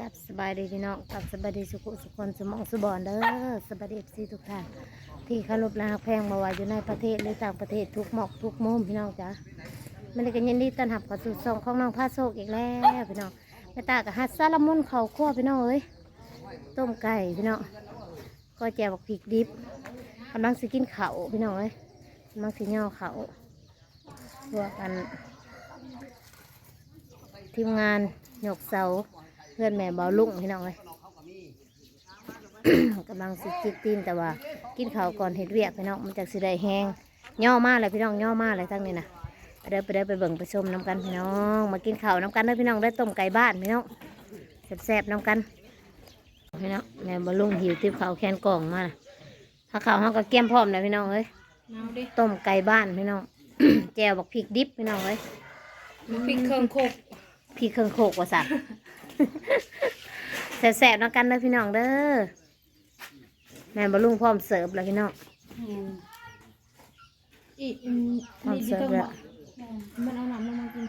กับสบายดีพี่น้องกับสบายดีสุขสุขคนสมองสบอนเด้อสบายดีซีทุกท่านที่เคารพและแพงมาว่าอยู่ในประเทศหรือต่างประเทศทุกหมอกทุกมุมพี่น้องจ้ะมันเลยกันยินดีต้อนรับเข้าสู่ช่องของน้องพาโซกอีกแล้วพี่น้องแม่ตากับฮัสซาลามุนเขาคั่วพี่น้องเอ้ยต้มไก่พี่น้องก็แจวบักพริกดิบกำลังสิกินเขาพี่น้องเอ้ยกำลังสิย่อเขาวรวกันทีมงานหยกเสา พื่อนแม่เบาลุ่งพี่น้องเลยกำลังสิจิกตีนแต่ว่า กินข้าวก่อนเห็ดเวียกพี่น้องมันจากสิได้แห้งย่อมาเลยพี่น้องย่อมาเลยทั้งนี้นะไปเด้อไปเด้อไปเบิ่งไปชมน้ำกันพี่น้อง มากินข้าวน้ำกันเด้อพี่น้องได้ต้มไก่บ้านพี่น้องแซ่บๆน้ำกันพี่น้องแม่เบาลุ่งหิวติบข้าวแคนกล่องมาน่ะถ้าข้าวเขาก็เกรียมพร้อมเลยพี่น้องเอ้ยเอาดิต้มไก่บ้านพี่น้องแจวบักพริกดิบพี่น้องเอ้ยพริกเครื่องโคกพี่เครื่องโคกว่าสัก แสบๆเนาะกันเด้อพี่น้องเด้อแม่บลุงพร้อมเสิร์ฟแล้วพี่น้องอีอืมพร้อมเสิร์ฟแล้วมันเอาน้ำลงมากิน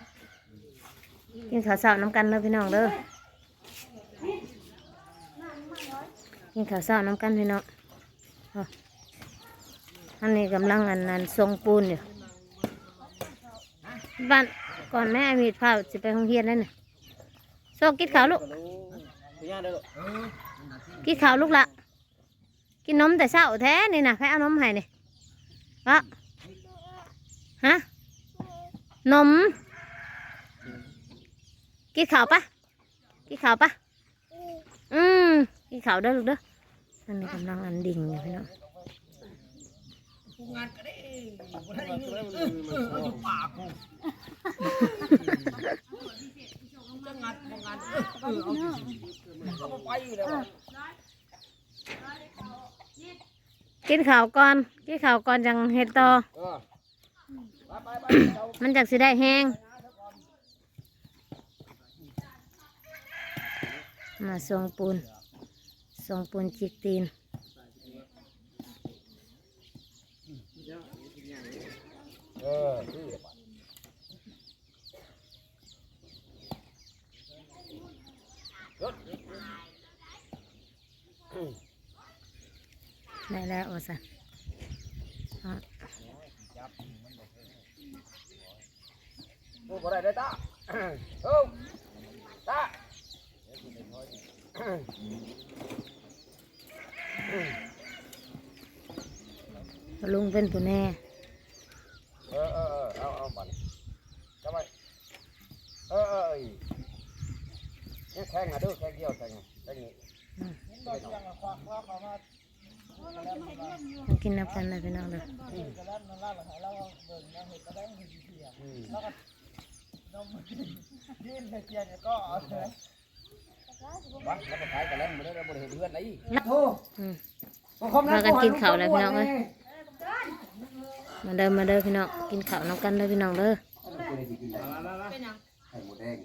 กินข้าวเช้าน้ำกันเด้อพี่น้องเด้อกินข้าวเช้าน้ำกันพี่น้องเอาอันนี้กำลังอันนั้นทรงปูนอยู่บ้านก่อนแม่มีดเผาจะไปโรงเรียนแล้วเนี่ย โซกินข้าวลูก กินข้าวลูกละกินนมแต่เช้าแท้นี่นะใครเอานมให้นี่วะฮะนม กินข้าวปะกินข้าวปะอืมกินข้าวเด้อลูกเด้อนั่นนี่กำลังอันดิ่งอยู่พี่น้องกิ นข้าวก่อน กินข้าวก่อนจังเฮ็ดต่อมันจากสิได้แห้งมาส่งปูนส่งปูนจิกตีน เออนี่ได้แล้วว่าสันอะโอ้บ่ได้ได้อตาเอ้าตาลุงเป็นผู้แน่ เออเออเออเอาเอาบัดนี้จับไว้เออเออเอ้ยเนี่ยแทงอะเด้อแทงเดียวแทงอะแทงนี้มา กินน้ำกันนะพี่น้องเลยอืมบัดแล้วก็ขายกันแล้วบ่ได้บ่ได้เห็นเพื่อนไหนอืมมากันกินข้าวแล้วพี่น้องเลยมาเดินมาเดินพี่น้องกินข้าวน้ำกันเลยพี่น้องเลยเป็นหยังไข่หมูแดง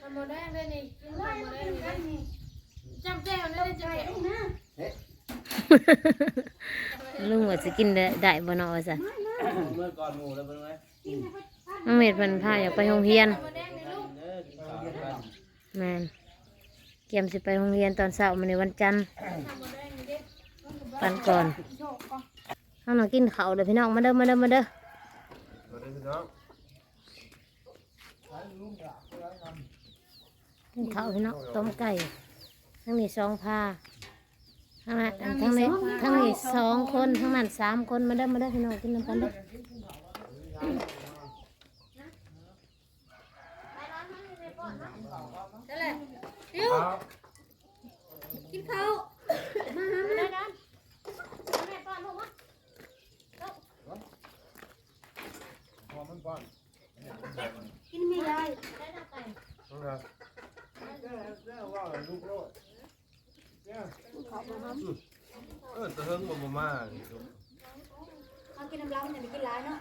ทำโมแดงได้นี่กินทำโมแดงได้นี่จำแจ้วได้เลยจ้ะลุงว่าจะกินได้ได้บ่เนาะว่าสันเมื่อก่อนหมูแล้วเป็นไงน้องเม็ดมันพาอยากไปโรงเรียนโมแดงนี่ลูกเด้อกินข้าวด้วยกันแมนเกียมสิไปโรงเรียนตอนเช้ามันในวันจันทร์ทำโมแดงนี่เด็กปันก่อนข้างหลังกินข้าวเลยพี่น้องมาเด้อมาเด้อมาเด้อสวัสดีพี่น้องกินข้าวพี่น้องต้มไก่ทั้งนี้สองพา ทั้งนั้นทั้งนี้ทั้งนี้สองคนทั้งนั้นสามคนมาเด้อมาเด้อพี่น้องกินน้ำกันเด้อนั่นแหละดิวกินข้าวมาหาแม่กันแม่ป้อนลูกวะพอมันก่อนกินไม่ได้ เออตะเฮิงบ่บ่มาเขากินน้ำร้อนเนี่ยกินร้ายเนาะ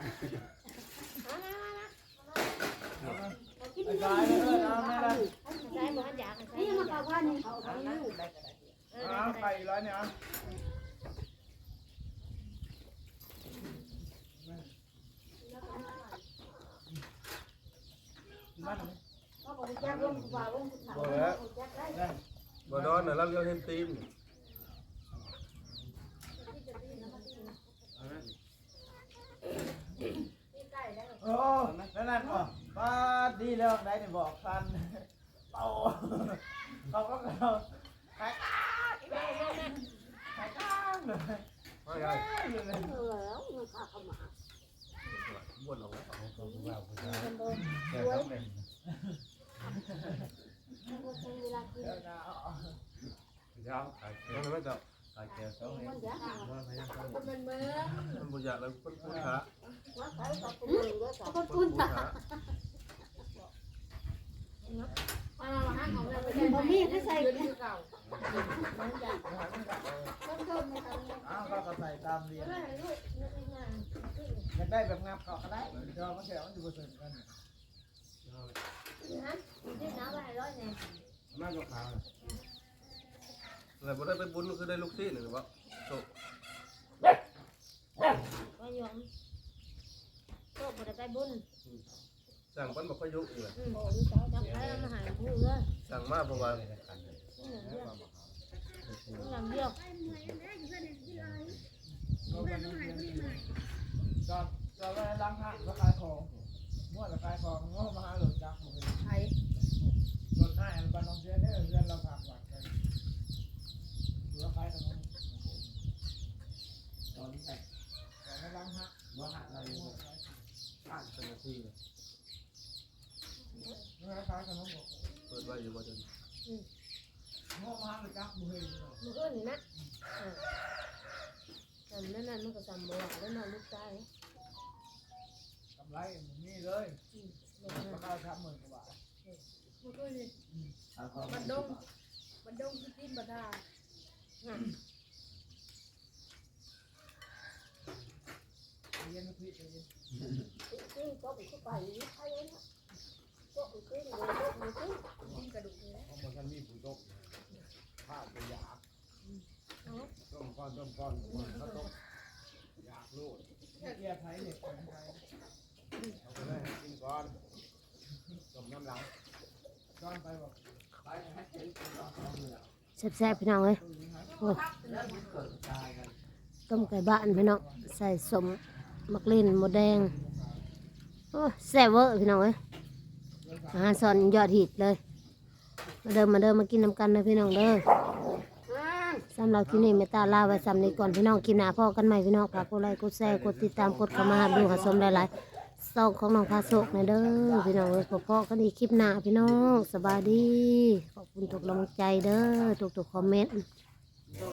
ได้บอกว่าอยากนี่มาฝากว่านี่เขาเขาอยู่ไข่ร้อยเนี่ยเขาบอกว่าอยากลงกว่าลงบ่แล้วบ่ดอนน่ะเราเลี้ยวเห็นตีน อ้นั่นนั่นอ๋อป้าดีแล้วไหนเนี่ยบอกทันโอ้เขาก็เขาขายก้างขายก้างเลยว่าไงเลยบ่นออกแล้วเดี๋ยวนะเอาเอาเช้าขายมันไม่จับขายแก้วสองเองมันเมื่อมันบ่อยากแล้วคนพูดขาคนพูดอะมาเราห้างของเราไปใช้บ่มีไม่ใส่เก่าเอาก็ใส่ตามเรียนอยากได้แบบงับเขาก็ได้เดี๋ยวมันแถวมันอยู่บนส่วนกันมากกว่าขา แล้วบ่ได้ไปบุญคือได้ลูกศิษย์หรือว่าโตก็ยอมโตบ่ได้ไปบุญสั่งเพิ่นบ่ค่อยยุอีกเลยอืมจับไปแล้วมาหาผู้เด้อสั่งมาเพราะว่าอย่างเดียวก็กันเรียนจอดจอดไว้ล้างห้างก็ขายของมั่วแต่ขายของง้อมาหาหลุดจักหมดเลยไทยหลุดให้อันบันน้องเรียนเนี่ยเรียนเราฝากหวัดกันดูแล้วขายกันตอนนี้ใส่ตอนนี้ล้างห้างว่าหาอะไรอยู่ อ่านเป็นนา ทีเลยเมื่อขายกันน้องบอกเปิดไว้อยู่บ่จนง้อมาหาหลุดจักมือเห็นมันก็นี่นะอ่าทำนั่นนั่นมันก็จำบ่ว่าแล้วนอนลูกชายกำไรนี่เลยลูกก็นะได้สามหมื่นกว่าบาทมันก็นี่มันดงมันดงที่ตีนบัดา เรียนพี่เรียน ตีนกระดูกเลยเพราะมันก็มีผู้ตกข้าวจะอยากต้มก้อนต้มก้อนมันก็ตกอยากลูกเกียร์ไทยเด็กของไทยเอาไปเลยกินก่อนต้มน้ำหลังย้อนไปบอกแซ่บๆพี่น้องเอ้ยโอ้ต้มไก่บ้านพี่น้องใส่สมมักล่นหมดแดง โอ้แซ่บเวอร์พี่น้องเอ้ยอาหารสอนยอดฮิตเลย มาเดิมมาเดิมมากินน้ำกันนะพี่น้องเด้อสำหรับคลิปนี้เมตตาลาไว้สำนี้ก่อนพี่น้องกินหนาพ่อกันใหม่พี่น้องฝากกดไลค์กดแชร์กดติดตามกดเข้ามาดูหาชมหลายๆซองของน้องพาโศกนะเด้อพี่น้องเอ้ยพ่อๆกันอีกคลิปหน้าพี่น้องสบายดี ขอบคุณทุกกำลังใจเด้อทุกๆคอมเมนต์